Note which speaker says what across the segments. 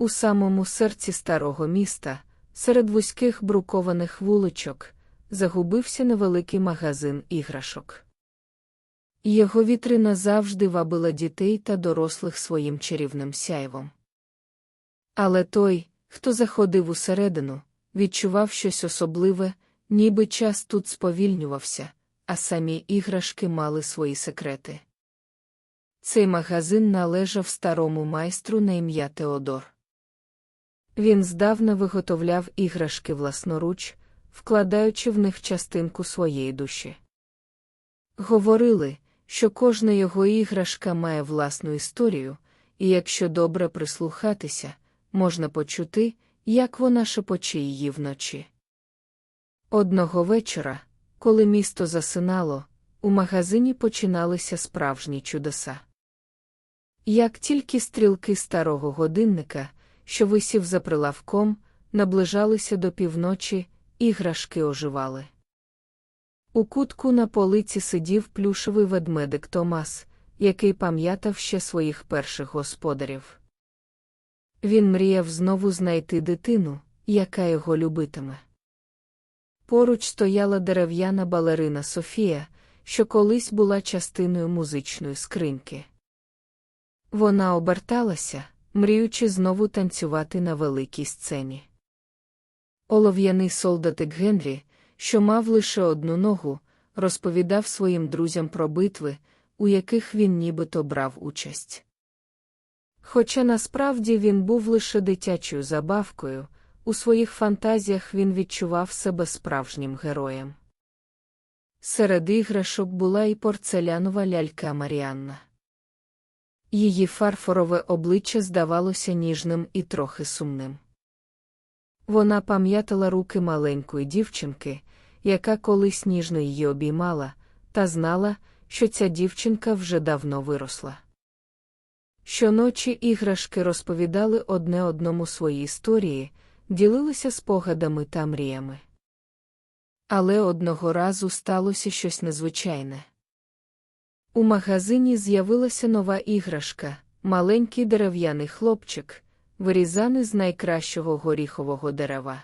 Speaker 1: У самому серці старого міста, серед вузьких брукованих вуличок, загубився невеликий магазин іграшок. Його вітрина завжди вабила дітей та дорослих своїм чарівним сяйвом. Але той, хто заходив усередину, відчував щось особливе, ніби час тут сповільнювався, а самі іграшки мали свої секрети. Цей магазин належав старому майстру на ім'я Теодор. Він здавна виготовляв іграшки власноруч, вкладаючи в них частинку своєї душі. Говорили, що кожна його іграшка має власну історію, і якщо добре прислухатися, можна почути, як вона шепоче її вночі. Одного вечора, коли місто засинало, у магазині починалися справжні чудеса. Як тільки стрілки старого годинника, що висів за прилавком, наближалися до півночі, іграшки оживали. У кутку на полиці сидів плюшевий ведмедик Томас, який пам'ятав ще своїх перших господарів. Він мріяв знову знайти дитину, яка його любитиме. Поруч стояла дерев'яна балерина Софія, що колись була частиною музичної скриньки. Вона оберталася, мріючи знову танцювати на великій сцені. Олов'яний солдатик Генрі, що мав лише одну ногу, розповідав своїм друзям про битви, у яких він нібито брав участь. Хоча насправді він був лише дитячою забавкою, у своїх фантазіях він відчував себе справжнім героєм. Серед іграшок була і порцелянова лялька Маріанна. Її фарфорове обличчя здавалося ніжним і трохи сумним. Вона пам'ятала руки маленької дівчинки, яка колись ніжно її обіймала, та знала, що ця дівчинка вже давно виросла. Щоночі іграшки розповідали одне одному свої історії, ділилися спогадами та мріями. Але одного разу сталося щось незвичайне. У магазині з'явилася нова іграшка, маленький дерев'яний хлопчик, вирізаний з найкращого горіхового дерева.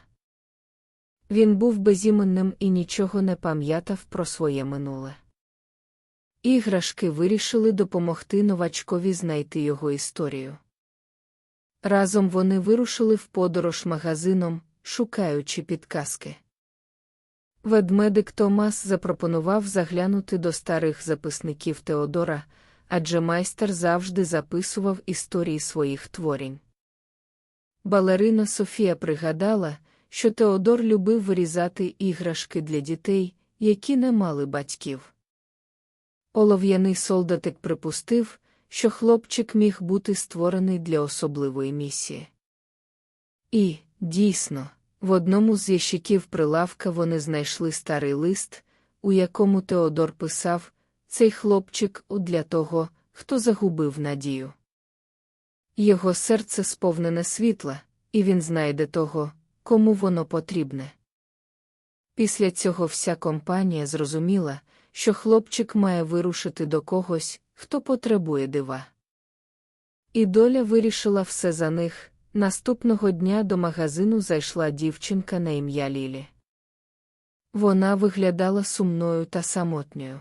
Speaker 1: Він був безіменним і нічого не пам'ятав про своє минуле. Іграшки вирішили допомогти новачкові знайти його історію. Разом вони вирушили в подорож магазином, шукаючи підказки. Ведмедик Томас запропонував заглянути до старих записників Теодора, адже майстер завжди записував історії своїх творінь. Балерина Софія пригадала, що Теодор любив вирізати іграшки для дітей, які не мали батьків. Олов'яний солдатик припустив, що хлопчик міг бути створений для особливої місії. І, дійсно, в одному з ящиків прилавка вони знайшли старий лист, у якому Теодор писав цей хлопчик для того, хто загубив надію. Його серце сповнене світла, і він знайде того, кому воно потрібне. Після цього вся компанія зрозуміла, що хлопчик має вирушити до когось, хто потребує дива. І доля вирішила все за них. Наступного дня до магазину зайшла дівчинка на ім'я Лілі. Вона виглядала сумною та самотньою.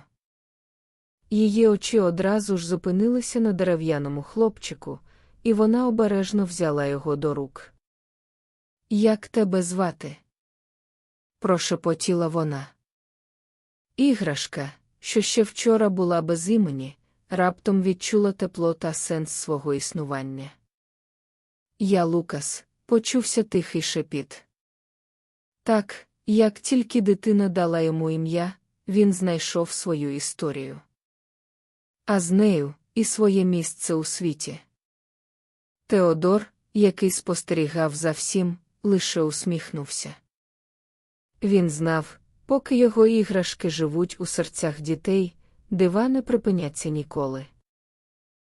Speaker 1: Її очі одразу ж зупинилися на дерев'яному хлопчику, і вона обережно взяла його до рук. Як тебе звати? прошепотіла вона. Іграшка, що ще вчора була без імені, раптом відчула тепло та сенс свого існування. Я Лукас, почувся тихий шепіт. Так, як тільки дитина дала йому ім'я, він знайшов свою історію. А з нею і своє місце у світі. Теодор, який спостерігав за всім, лише усміхнувся. Він знав, поки його іграшки живуть у серцях дітей, дива не припиняться ніколи.